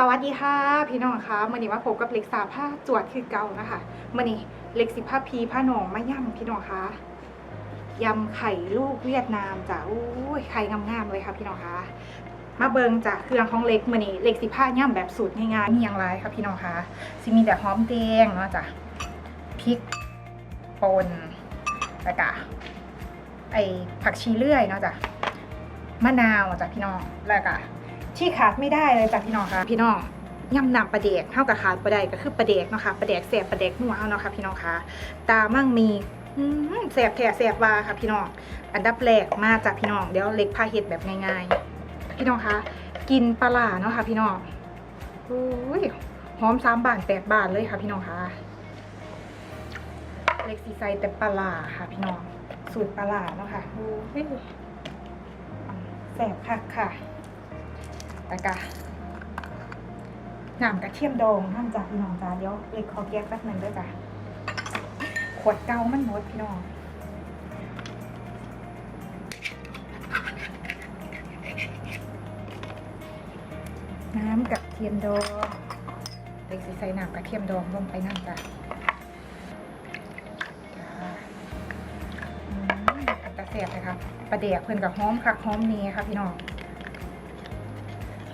สวัสดีค่ะ พี่น้องคะมื่อนี้มาพบกับเล็กสาผ้าจวดคือเก่านะคะมื่อนี้เล็กสิผ้าพีผ้าหนองมาย่ำพี่น้องคะยำไข่ลูกเวียดนามจ้ะอุ้ยไข่งามๆเลยค่ะ พี่น้องคะมาเบิงจากเครื่องของเล็กมื่อนี้เล็กสิผ้าย่ำแบบสูตรง่ายๆมีอย่างไรค่ะพี่น้องคะสิมีแต่หอมแดงเนาะจ้ะพริกป่นแล้วก็ไอผักชีเลื่อยเนาะจ้ะมะนาวจ้ะพี่น้องแล้วก็ ที่ขาดไม่ได้เลยจ้ะพี่น้องค่ะพี่น้องยำนักปลาเด็กเท่ากับขาดปลาใดก็คือปลาเด็กเนาะค่ะปลาเด็กแสบปลาเด็กนัวเอาเนาะค่ะพี่น้องค่ะ ตามั่งมีแสบแท้แสบวาค่ะพี่น้อง อันดับแรกมาจากพี่น้องเดี๋ยวเล็กพาเฮ็ดแบบง่ายๆ พี่น้องคะกินปลาเนาะค่ะพี่น้องโอ้ยหอมสามบาทแปดบาทเลยค่ะพี่น้องค่ะเล็กสีใส่แต่ปลาค่ะพี่น้องสูตรปลาเนาะค่ะโอ้ยแสบคักค่ะ แล้วก็น้ำกระเทียมดองน้ำจากพี่น้องจ้าเดี๋ยวเล็กขอแก้แป๊บนึงด้วยจ้ะขวดเก่ามันหมดพี่น้องน้ำกระเทียมดองเล็กสิใส่น้ำกระเทียมดองลงไปน้ำจ้ะจ้าอืมตะเสียบเลยค่ะปลาเดี๋ยกเพื่อนกับหอมคักหอมเนีค่ะพี่น้อง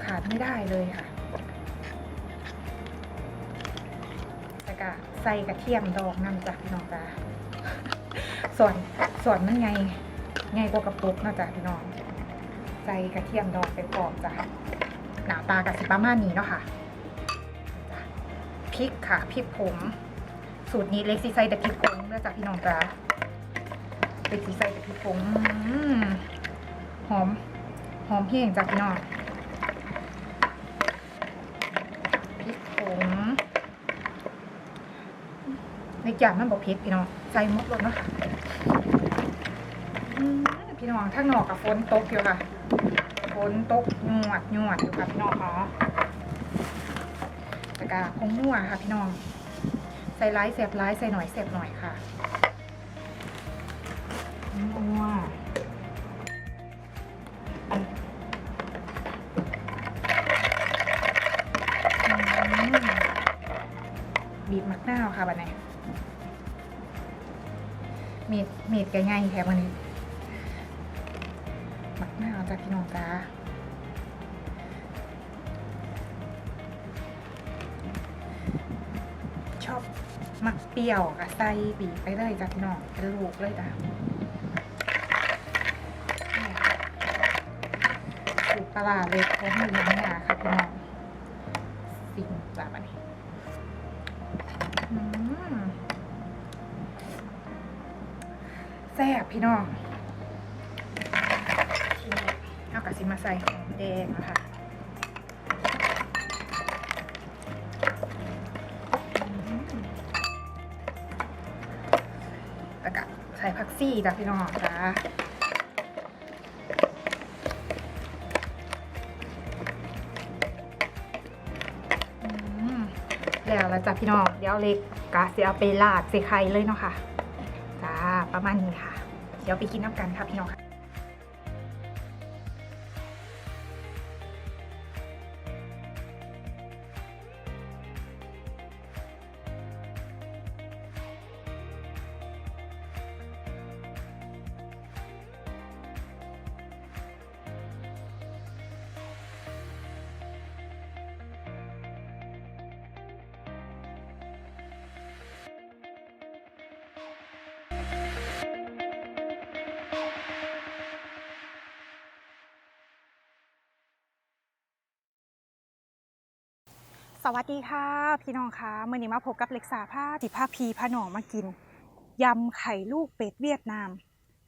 ขาดไม่ได้เลยค่ะแล้วก็ใส่กระเทียมดองนำจากพี่น้องจ้าส่วนส่วนมันไงไงกว่ากระปุกเนาะจ้ะพี่น้อง ใส่กระเทียมดองไปปอกจ้ะหน้าตากับสิประมาณนี้เนาะค่ะจ้ะพริกค่ะพริกผงสูตรนี้เล็กซีใส่แต่พริกผงเนื่อจากพี่น้องจ้าเล็กซีใส่แต่พริกผงอืมหอม หอมเพียงจากพี่น้อง พริกผง ในจานมันบอกพริกพี่น้องใส่หมดเลยเนาะพี่น้องข้างนอกกับฝนตกอยู่ค่ะฝนตกหยวดหยวดอยู่ค่ะพี่น้องค่ะแล้วก็คงนัวค่ะพี่น้อง ใส่ไลายเสียบไลายใส่หน่อยเสียบหน่อยค่ะนัวบีบมะนาวค่ะบัดนี้ มีดมีดแกง่ายแค่บันนี้มะนาจากพี่น้องจ้าชอบมักเปรี้ยวกับใส่บีบไปเลยจากพี่น้องเป็นลูกเลยจ้ะสูตรปลาเล็กของมีน้ำยาค่ะพี่น้องสิ่งจ้าบันนี้ อืม แซ่บพี่น้องเอากระสิมาใส่หอมแดงนะคะแล้วก็ใส่ผักซี่จ้ะพี่น้องจ้าแล้วล้วจ้ะพี่น้อง เดี๋ยวเล็กกะเสียเอาไปลาดใส่ไข่เลยเนาะค่ะ ประมาณนี้ค่ะ เดี๋ยวไปกินน้ำกันค่ะพี่น้องค่ะ วัสดีค่ะ พี่น้องคะเมื่อนี้มาพบกับเล็กสาผ้าติผ้าพีผ้าหนองมากินยำไข่ลูกเป็ดเวียดนาม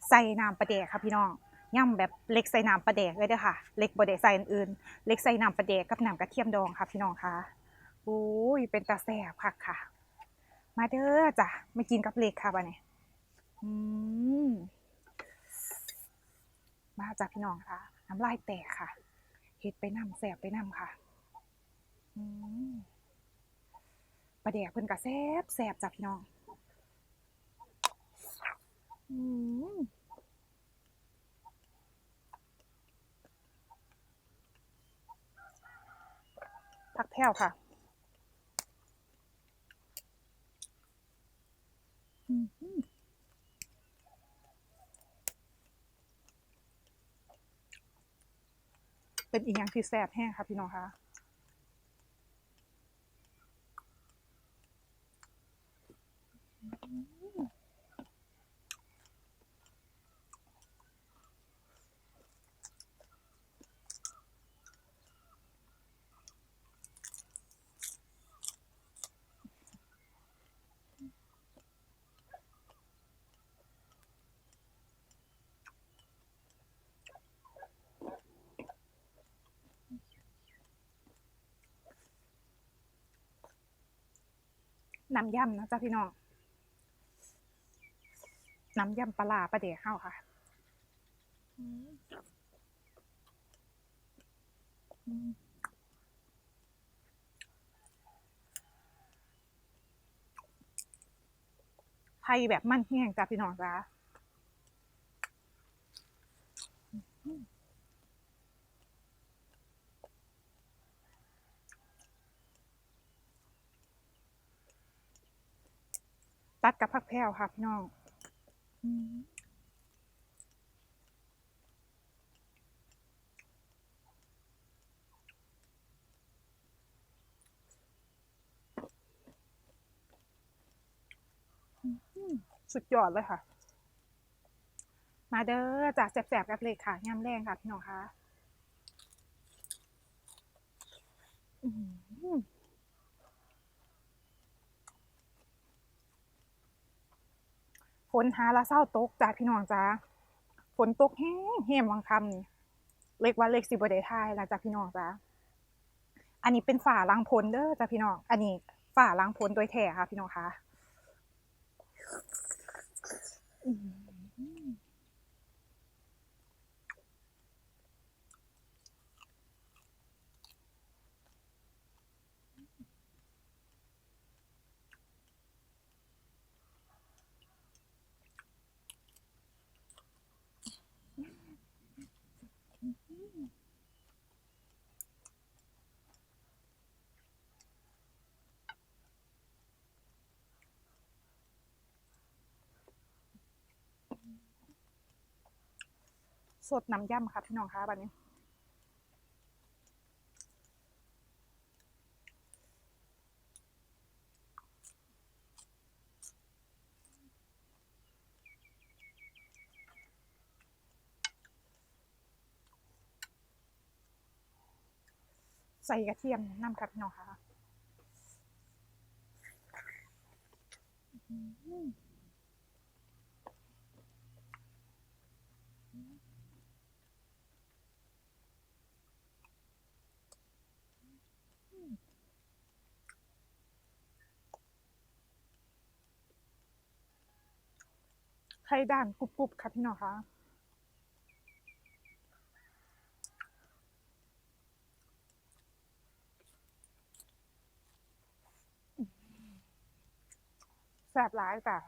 ใส่น้ำปลาแดกค่ะพี่น้องย่ำแบบเล็กใส่น้ำปลาแดกเลยเด้อค่ะ เล็กบ่ได้ใส่อื่นเล็กใส่น้ำปลาแดกกับน้ำกระเทียมดองค่ะพี่น้องคะโอ้ยเป็นตาแซ่บคักค่ะ มาเด้อจ้ะมากินกับเล็กค่ะบัดนี้อืมมาจากพี่น้องค่ะน้ำลายแตกค่ะเฮ็ดไปน้ำแซ่บไปน้ำค่ะ ปลาแดกเพิ่นก็แซ่บแซ่บจ้ะพี่น้องผักแพรวค่ะเป็นอีกอย่างที่แซ่บแห้งค่ะพี่น้องคะ น้ำยำนะจ๊ะพี่น้อง น้ำยำปลาร้าปลาเดกเข้าค่ะไทยแบบมันแห้งจ้ะพี่น้องจ้าตัดกับผักแพรวค่ะพี่น้อง สุดยอดเลยค่ะ มาเด้อจากแสบๆกับเลยค่ะยำแรงค่ะ พี่น้องคะอื้อหือ ฝนหาละเศร้าตกจ้าพี่น้องจ้าฝนตกแห้งแห้งวังคำนี่เล็กว่าเล็กสิบเดทายหลังจากพี่น้องจ้าอันนี้เป็นฝาล้างพ้นเด้อจ้าพี่น้องอันนี้ฝาล้างพ้นโดยแท้ค่ะ พี่น้องคะ สดน้ำย่ำค่ะพี่น้องคะบัดนี้ ใส่กระเทียมน้ำค่ะพี่น้องคะอื ไข่ด่านกรุบๆค่ะพี่น้องคะแซ่บหลายจ้ะ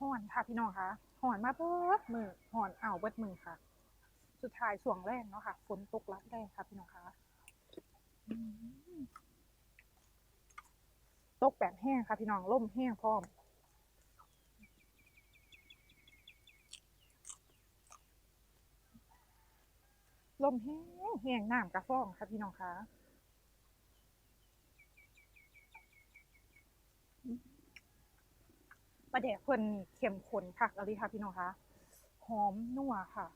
หอนค่ะพี่น้องคะหอนมาเบิดมือหอนอ่าวเบิดมือค่ะ สุดท้ายช่วงแรกเนาะค่ะ ฝนตกรับแรกค่ะพี่น้องคะตกแบบแห้งค่ะพี่น้องล่มแห้งพร้อมลมแห้งแห้งน้ำกระฟ้องค่ะพี่น้องคะปลาแดกเพิ่นเข้มข้นค่ะอะไรค่ะพี่น้องคะ หอมนัวค่ะ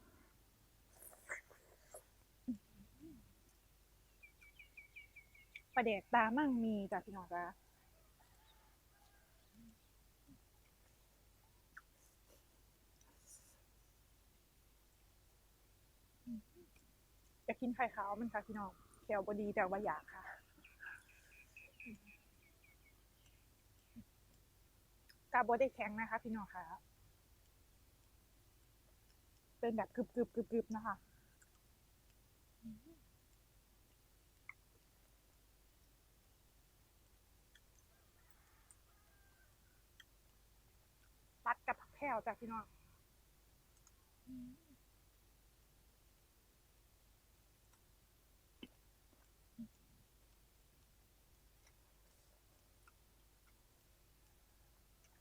ปลาแดกตามั่งมีจ้ะพี่น้องจ้ะอยากกินไข่ขาวมันค่ะพี่น้องแก้วบดีแต่ว่าอยากค่ะ กาบได้แข็งนะคะ พี่น้องค่ะ เป็นแบบกรึบกรึบกรึบกรึบนะคะ ตัดกับผักจ้ะพี่น้อง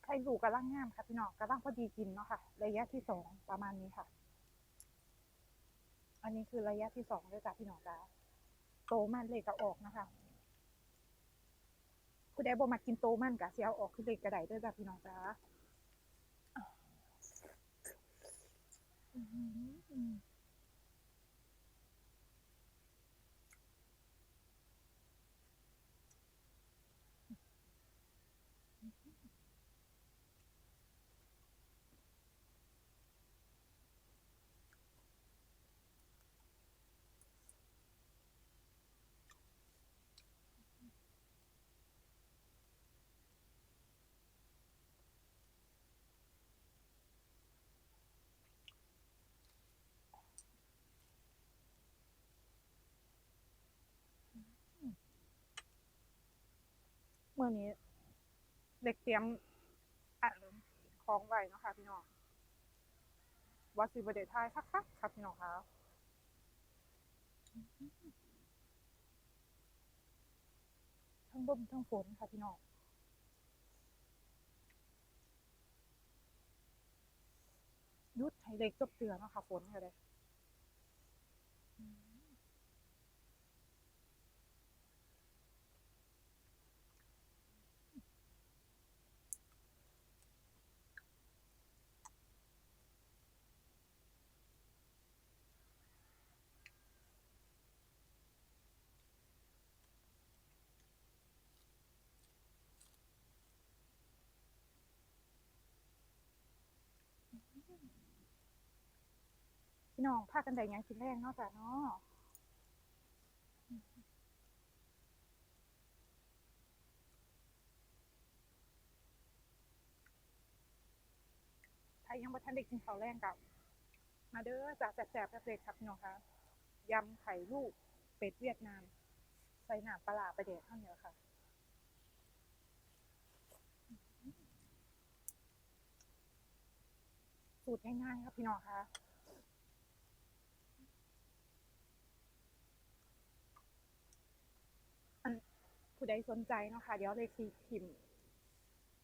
ไข่ลูกกำลังงามค่ะพี่น้องกำลังพอดีกินเนาะค่ะ ระยะที่สองประมาณนี้ค่ะ อันนี้คือระยะที่สองด้วยจ้ะพี่น้องจ้าโตมันเลยก็ออกนะคะผู้ใดบ่มากินโตมันกะเสียเอาออกคือเล็กกระไดด้วยจ้ะพี่น้องจ้า อื้ มื่อนี้ เด็กเตรียมอะของไว้เนาะค่ะพี่น้องวัดสิบเดทายคักๆครับพี่น้องคะทั้งลมทั้งฝนค่ะพี่น้องยุดให้เล็กจบเตือนนะคะฝนก็ได้ น้องพากันได้ยังกินแรงเนาะจ้ะเนาะถ้ายังบ่ทันได้กินข้าวแรงกับมาเด้อจ้ะแซ่บๆเล็กครับพี่น้องคะยำไข่ลูกเป็ดเวียดนาม ใส่หน้ำปลาร้าไปเด็ดข้าวเหนียวค่ะสูตรง่ายๆครับพี่น้องคะอัน ผู้ใดสนใจเนาะค่ะเดี๋ยวเลยสีพิมพ์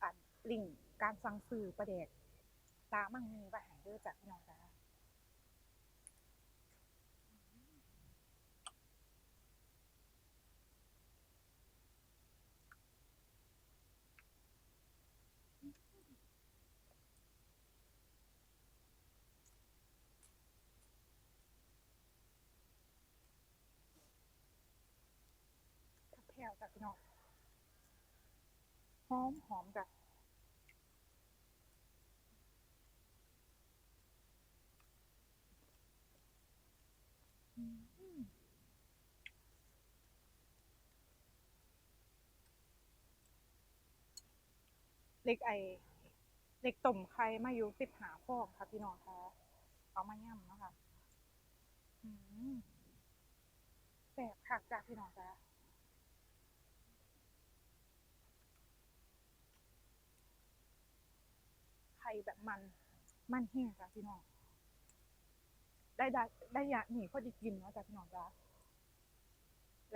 อันลิงก์การสั่งซื้อประเด็กตามั่งมีไว้ให้เด้อจากพี่น้องจ้าทักแพรวจากพี่น้อง หอมหอมจ้ะเล็กไอเล็กต้มไข่มาอยู่สิบหาฟองค่ะพี่น้องคะเอามาย่ำนะคะแสบคักจ้ะพี่น้องจ้า ข่แบบมัน มันแห้งจ้ะพี่น้อง ได้ได้ได้ยาหนีพอดีกินเนาะจ้ะพี่น้องจ้ะ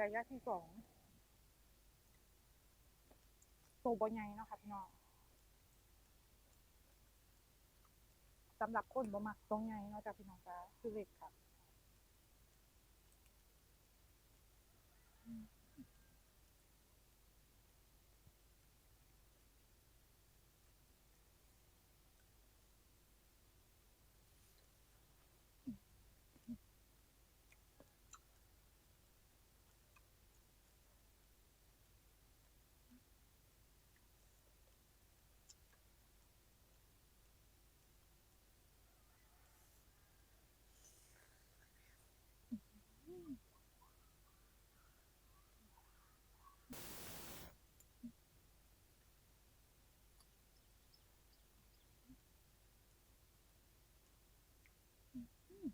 ระยะที่สองโตบ่ใหญ่เนาะค่ะพี่น้องสำหรับคนบ่มักตรงใหญ่เนาะจ้ะพี่น้องจ้ะคือเล็กค่ะ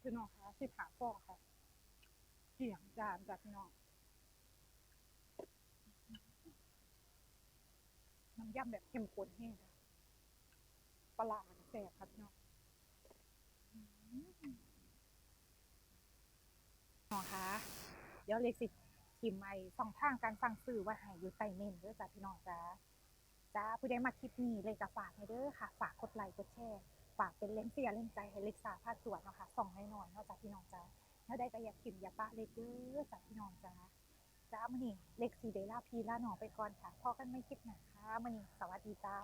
พี่น้องคะสิบหาฟองค่ะเกี่ยงจานจ้ะพี่น้องน้ำยำแบบเข้มข้นแห้งค่ะปลาร้าเนี่ยแสบครับพี่น้องน้องคะเดี๋ยวเล็กสิทิมไอ้สองทางการสั่งซื้อว่าให้อยู่ใต้เมนเด้อจ้ะพี่น้องจ้าจ้าผู้ใดมาคลิปนี้เลยก็ฝากให้เด้อค่ะ ฝากกดไลค์กดแชร์ ฝากเป็นเล่นเสียเล่นใจให้เล็กสาภาสวดนะคะส่องน้อยนอกจากพี่น้องจ้าแล้วได้ก็อย่าขิมยาปะเลยกเด้อจากพี่น้องจ้าจ้ามันนี่เล็กสีเดล่าพีล่าหนองไปก่อนค่ะพอกันไม่คิดหนาค่ะมันนี่สวัสดีจ้า